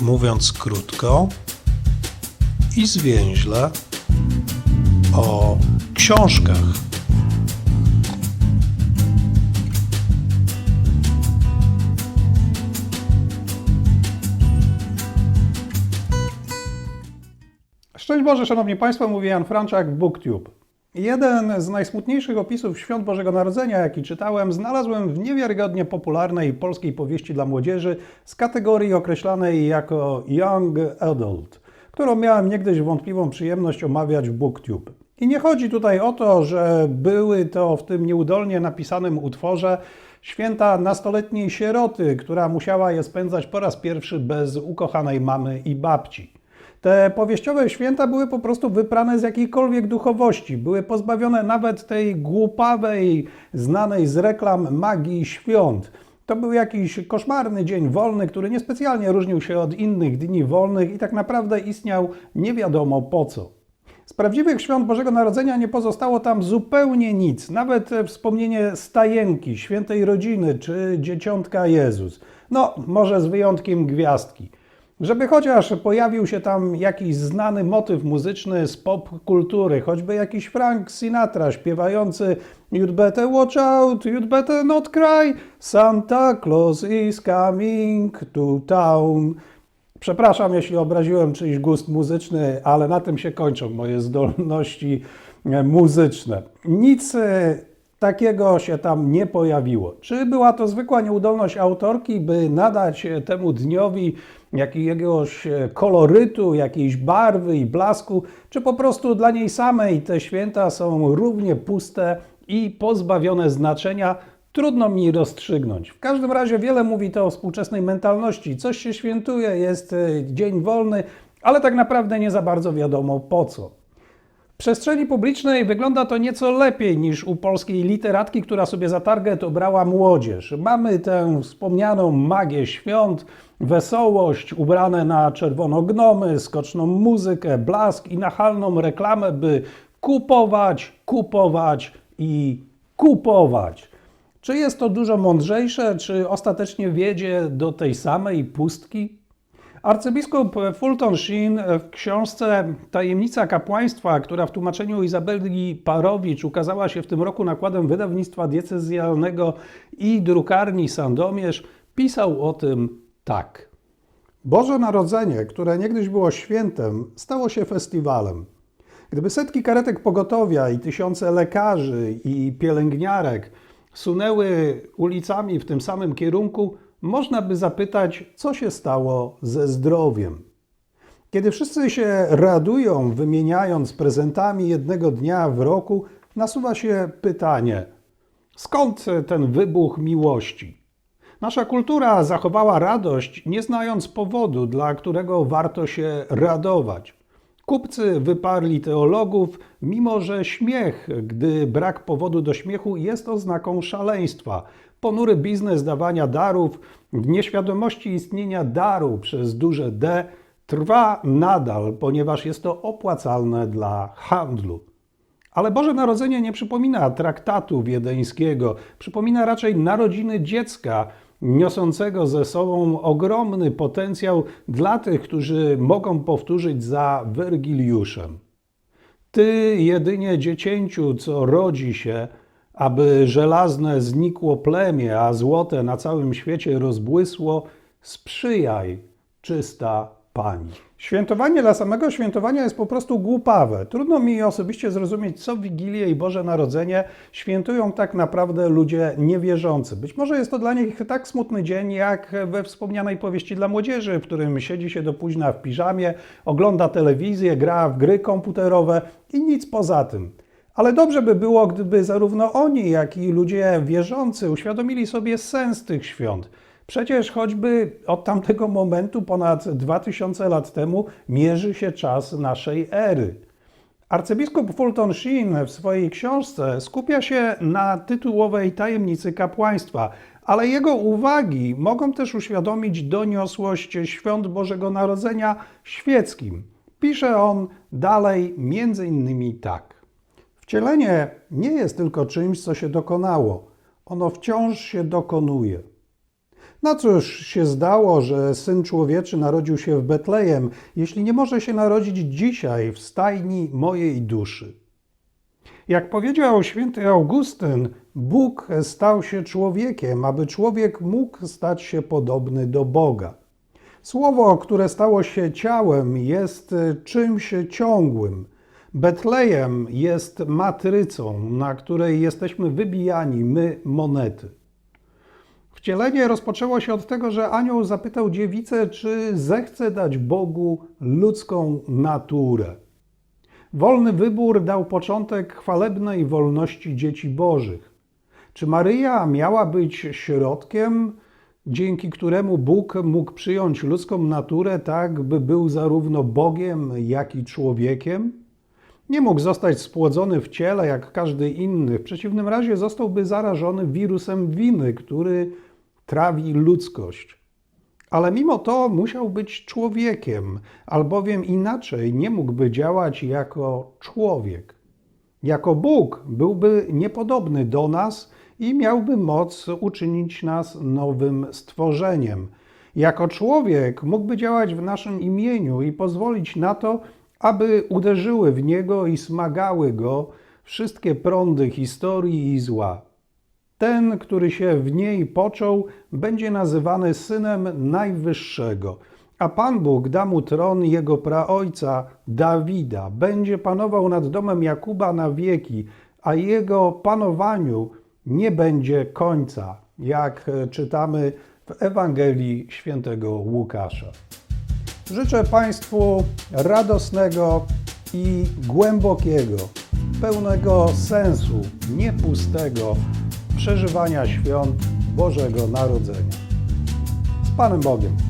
mówiąc krótko i zwięźle, o książkach. Szczęść Boże, Szanowni Państwo, mówi Jan Franczak, BookTube. Jeden z najsmutniejszych opisów świąt Bożego Narodzenia, jaki czytałem, znalazłem w niewiarygodnie popularnej polskiej powieści dla młodzieży z kategorii określanej jako Young Adult, którą miałem niegdyś wątpliwą przyjemność omawiać w BookTube. I nie chodzi tutaj o to, że były to w tym nieudolnie napisanym utworze święta nastoletniej sieroty, która musiała je spędzać po raz pierwszy bez ukochanej mamy i babci. Te powieściowe święta były po prostu wyprane z jakiejkolwiek duchowości, były pozbawione nawet tej głupawej, znanej z reklam magii świąt. To był jakiś koszmarny dzień wolny, który niespecjalnie różnił się od innych dni wolnych i tak naprawdę istniał nie wiadomo po co. Z prawdziwych świąt Bożego Narodzenia nie pozostało tam zupełnie nic, nawet wspomnienie stajenki, świętej rodziny czy dzieciątka Jezus. No, może z wyjątkiem gwiazdki. Żeby chociaż pojawił się tam jakiś znany motyw muzyczny z pop kultury, choćby jakiś Frank Sinatra śpiewający You'd better watch out, you'd better not cry, Santa Claus is coming to town. Przepraszam, jeśli obraziłem czyjś gust muzyczny, ale na tym się kończą moje zdolności muzyczne. Nic e, takiego się tam nie pojawiło. Czy była to zwykła nieudolność autorki, by nadać temu dniowi jakiegoś kolorytu, jakiejś barwy i blasku, czy po prostu dla niej samej te święta są równie puste i pozbawione znaczenia, Trudno mi rozstrzygnąć. W każdym razie wiele mówi to o współczesnej mentalności. Coś się świętuje, jest dzień wolny, ale tak naprawdę nie za bardzo wiadomo po co. Przestrzeni publicznej wygląda to nieco lepiej niż u polskiej literatki, która sobie za target obrała młodzież. Mamy tę wspomnianą magię świąt, wesołość, ubrane na czerwono gnomy, skoczną muzykę, blask i nachalną reklamę, by kupować, kupować i kupować. Czy jest to dużo mądrzejsze, czy ostatecznie wiedzie do tej samej pustki? Arcybiskup Fulton Sheen w książce Tajemnica kapłaństwa, która w tłumaczeniu Izabeli Parowicz ukazała się w tym roku nakładem wydawnictwa diecezjalnego i drukarni Sandomierz, pisał o tym tak. Boże Narodzenie, które niegdyś było świętem, stało się festiwalem. Gdyby setki karetek pogotowia i tysiące lekarzy i pielęgniarek sunęły ulicami w tym samym kierunku, można by zapytać, co się stało ze zdrowiem. Kiedy wszyscy się radują, wymieniając prezentami jednego dnia w roku, nasuwa się pytanie: skąd ten wybuch miłości? Nasza kultura zachowała radość, nie znając powodu, dla którego warto się radować. Kupcy wyparli teologów, mimo że śmiech, gdy brak powodu do śmiechu, jest oznaką szaleństwa. Ponury biznes dawania darów, w nieświadomości istnienia daru przez duże D, trwa nadal, ponieważ jest to opłacalne dla handlu. Ale Boże Narodzenie nie przypomina traktatu wiedeńskiego, przypomina raczej narodziny dziecka, niosącego ze sobą ogromny potencjał dla tych, którzy mogą powtórzyć za Wergiliuszem. Ty jedynie dziecięciu, co rodzi się, aby żelazne znikło plemię, a złote na całym świecie rozbłysło, sprzyjaj, czysta Pani. Świętowanie dla samego świętowania jest po prostu głupawe. Trudno mi osobiście zrozumieć, co Wigilię i Boże Narodzenie świętują tak naprawdę ludzie niewierzący. Być może jest to dla nich tak smutny dzień, jak we wspomnianej powieści dla młodzieży, w którym siedzi się do późna w piżamie, ogląda telewizję, gra w gry komputerowe i nic poza tym. Ale dobrze by było, gdyby zarówno oni, jak i ludzie wierzący uświadomili sobie sens tych świąt. Przecież choćby od tamtego momentu, ponad 2000 lat temu, mierzy się czas naszej ery. Arcybiskup Fulton Sheen w swojej książce skupia się na tytułowej tajemnicy kapłaństwa, ale jego uwagi mogą też uświadomić doniosłość świąt Bożego Narodzenia świeckim. Pisze on dalej między innymi tak. Wcielenie nie jest tylko czymś, co się dokonało. Ono wciąż się dokonuje. Na cóż się zdało, że Syn Człowieczy narodził się w Betlejem, jeśli nie może się narodzić dzisiaj w stajni mojej duszy? Jak powiedział święty Augustyn, Bóg stał się człowiekiem, aby człowiek mógł stać się podobny do Boga. Słowo, które stało się ciałem, jest czymś ciągłym. Betlejem jest matrycą, na której jesteśmy wybijani, my monety. Wcielenie rozpoczęło się od tego, że anioł zapytał dziewicę, czy zechce dać Bogu ludzką naturę. Wolny wybór dał początek chwalebnej wolności dzieci bożych. Czy Maryja miała być środkiem, dzięki któremu Bóg mógł przyjąć ludzką naturę tak, by był zarówno Bogiem, jak i człowiekiem? Nie mógł zostać spłodzony w ciele jak każdy inny. W przeciwnym razie zostałby zarażony wirusem winy, który trawi ludzkość. Ale mimo to musiał być człowiekiem, albowiem inaczej nie mógłby działać jako człowiek. Jako Bóg byłby niepodobny do nas i miałby moc uczynić nas nowym stworzeniem. Jako człowiek mógłby działać w naszym imieniu i pozwolić na to, aby uderzyły w niego i smagały go wszystkie prądy historii i zła. Ten, który się w niej począł, będzie nazywany synem Najwyższego, a Pan Bóg da mu tron jego praojca Dawida. Będzie panował nad domem Jakuba na wieki, a jego panowaniu nie będzie końca, jak czytamy w Ewangelii świętego Łukasza. Życzę Państwu radosnego i głębokiego, pełnego sensu, niepustego przeżywania świąt Bożego Narodzenia. Z Panem Bogiem.